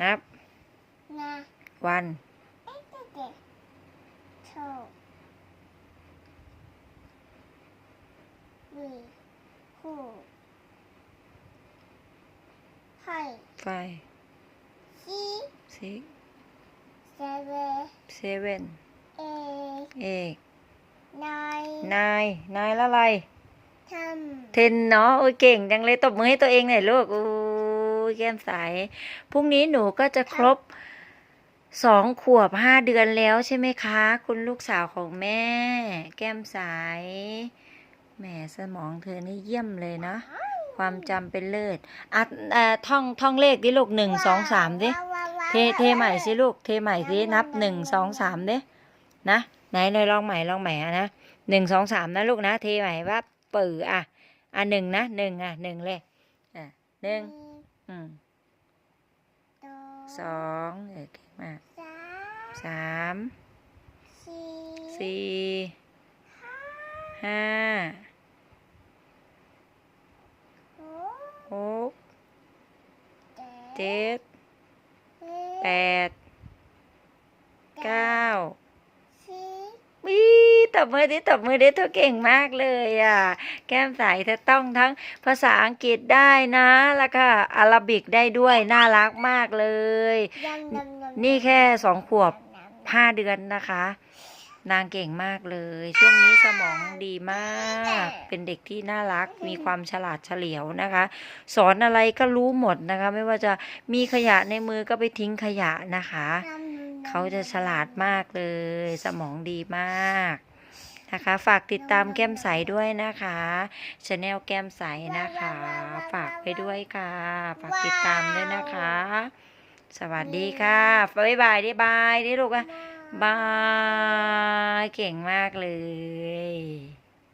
นับนาวันเอ๊ะเด็กเด็กโชว์วีคู่ไฮไฟซีซิกเซเว่นเซเว่นเอเอกนายนายนายละอะไรทเทนเนาะโอ้ยเก่งจังเลยตบมือให้ตัวเองหน่อยลูกอู้ย แก้มใส พรุ่งนี้หนูก็จะครบสองขวบห้าเดือนแล้วใช่ไหมคะ คุณลูกสาวของแม่ แก้มใสแหมสมองเธอนี่เยี่ยมเลยนะ ความจำเป็นเลิศอะอะท่องท่องเลขดิลูกหนึ่งำสองสามดิว้วว้าวว้าวเทเทใหม่สิลูกเทใหม่สินับหนึ่งสองสามดินะไหนเลยลองใหม่ลองใหม่อะนะหนึ่งสองสามนะลูกนะเทใหม่ว่าปืออะอะหนึ่งนะหนึ่งอะหนึ่งเลยอะหนึ่ง อืมสองเออเก่งมากสามสามสี่สี่ห้าหกหกเจ็ดเจ็ดแปดเก้า สิบ วิ ตบมือดิตบมือดิเธอเก่งมากเลยอะ แก้มใสเธอต้องทั้งภาษาอังกฤษได้นะ แล้วก็อาราบิกได้ด้วยน่ารักมากเลยยำยำยำนี่แค่สองขวบห้าเดือนนะคะ นางเก่งมากเลย ช่วงนี้สมองดีมาก เป็นเด็กที่น่ารักมีความฉลาดเฉลียวนะคะ สอนอะไรก็รู้หมดนะคะ ไม่ว่าจะมีขยะในมือก็ไปทิ้งขยะนะคะยำยำเขาจะฉลาดมากเลย สมองดีมาก นะคะ ฝากติดตามแก้มใสด้วยนะคะชาแนลแก้มใสนะคะ ฝากไปด้วยค่ะ ฝากติดตามด้วยนะคะ สวัสดีค่ะบ๊ายบายดิบายดิลูกอะบาย เก่งมากเลย